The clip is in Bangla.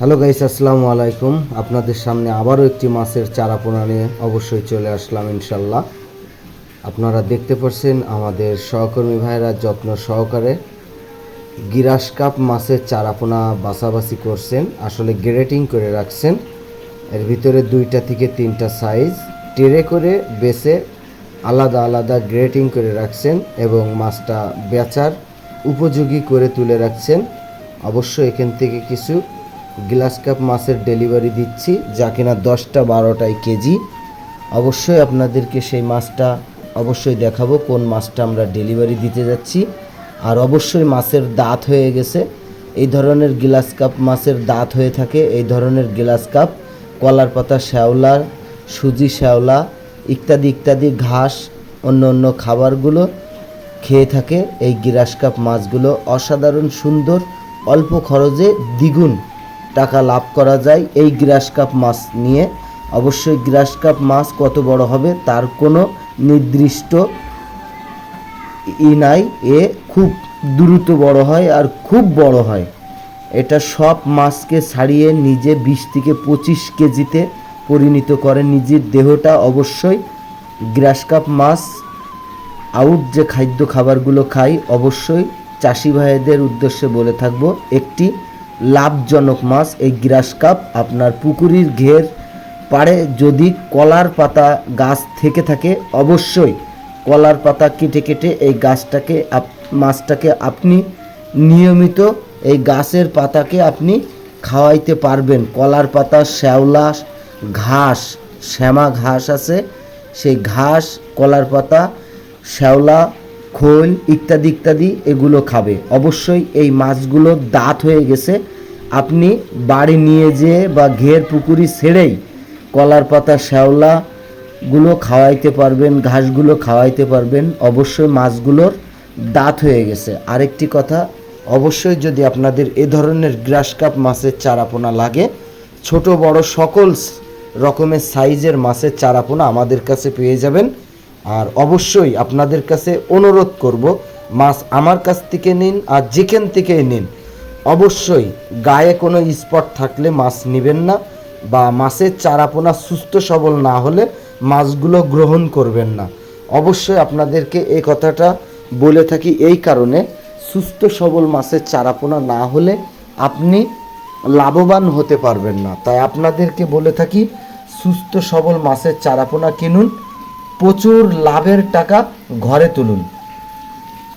হ্যালো গাইস, আসসালামু আলাইকুম। আপনাদের সামনে আবারও একটি মাছের চারা পোনা নিয়ে অবশ্যই চলে আসলাম ইনশাল্লাহ আপনারা দেখতে পাচ্ছেন আমাদের সহকর্মী ভাইরা যত্ন সহকারে গিরাস কাপ মাছের চারা পোনা বাছাবাছি করছেন, আসলে গ্রেটিং করে রাখছেন। এর ভিতরে দুইটা থেকে তিনটা সাইজ টেরে করে বেছে আলাদা আলাদা গ্রেটিং করে রাখছেন এবং মাছটা বেচার উপযোগী করে তুলে রাখছেন। অবশ্যই এখান থেকে কিছু গ্লাস কাপ মাছের ডেলিভারি দিচ্ছি, যা কিনা দশটা বারোটাই কেজি। অবশ্যই আপনাদেরকে সেই মাছটা অবশ্যই দেখাবো, কোন মাছটা আমরা ডেলিভারি দিতে যাচ্ছি। আর অবশ্যই মাছের দাঁত হয়ে গেছে। এই ধরনের গ্লাস কাপ মাছের দাঁত হয়ে থাকে। এই ধরনের গ্লাস কাপ, কলার পাতা শ্যাওলা সুজি শ্যাওলা, ইত্যাদি ইত্যাদি ঘাস, অন্য অন্য খাবারগুলো খেয়ে থাকে। এই গ্রাস কাপ মাছগুলো অসাধারণ, সুন্দর, অল্প খরচে দ্বিগুণ টাকা লাভ করা যায় এই গ্রাস কাপ মাছ নিয়ে। অবশ্যই গ্রাস কাপ মাছ কত বড় হবে তার কোনো নির্দিষ্ট ই নাই। এ খুব দ্রুত বড় হয় আর খুব বড় হয়। এটা সব মাছকে ছাড়িয়ে নিজে বিশ থেকে পঁচিশ কেজিতে পরিণত করে নিজের দেহটা। অবশ্যই গ্রাস কাপ মাছ আউট যে খাদ্য খাবারগুলো খাই, অবশ্যই চাষি ভাইদের উদ্দেশ্যে বলে থাকব, একটি লাভজনক মাছ এই গ্রাস কাপ আপনার পুকুরির ঘের পাড়ে যদি কলার পাতা গাছ থেকে থাকে, অবশ্যই কলার পাতা কেটে কেটে এই গাছটাকে মাছটাকে আপনি নিয়মিত এই গাছের পাতাকে আপনি খাওয়াইতে পারবেন। কলার পাতা, শ্যাওলা, ঘাস, শ্যামা ঘাস আছে। সেই ঘাস, কলার পাতা, শ্যাওলা খোল ইত্যাদি ইত্যাদি এগুলো খাবে। অবশ্যই এই মাছগুলো দাঁত হয়ে গেছে। আপনি বাড়ি নিয়ে যেয়ে বা ঘের পুকুরি ছেড়েই কলার পাতা, শ্যাওলা গুলো খাওয়াইতে পারবেন, ঘাসগুলো খাওয়াইতে পারবেন। অবশ্যই মাছগুলোর দাঁত হয়ে গেছে। আরেকটি কথা, অবশ্যই যদি আপনাদের এ ধরনের গ্রাস কাপ মাছের চারাপোনা লাগে, ছোট বড় সকল রকমের সাইজের মাছের চারাপোনা আমাদের কাছে পেয়ে যাবেন। আর অবশ্যই আপনাদের কাছে অনুরোধ করব, মাছ আমার কাছ থেকে নিন আর যেখান থেকে নিন। অবশ্যই গায়ে কোনো স্পট থাকলে মাছ নেবেন না বা মাছের চারাপোনা সুস্থ সবল না হলে মাছগুলো গ্রহণ করবেন না। অবশ্যই আপনাদেরকে এই কথাটা বলে থাকি এই কারণে, সুস্থ সবল মাছের চারাপোনা না হলে আপনি লাভবান হতে পারবেন না। তাই আপনাদেরকে বলে থাকি, সুস্থ সবল মাছের চারাপোনা কিনুন প্রচুর লাভের টাকা ঘরে তুলুন।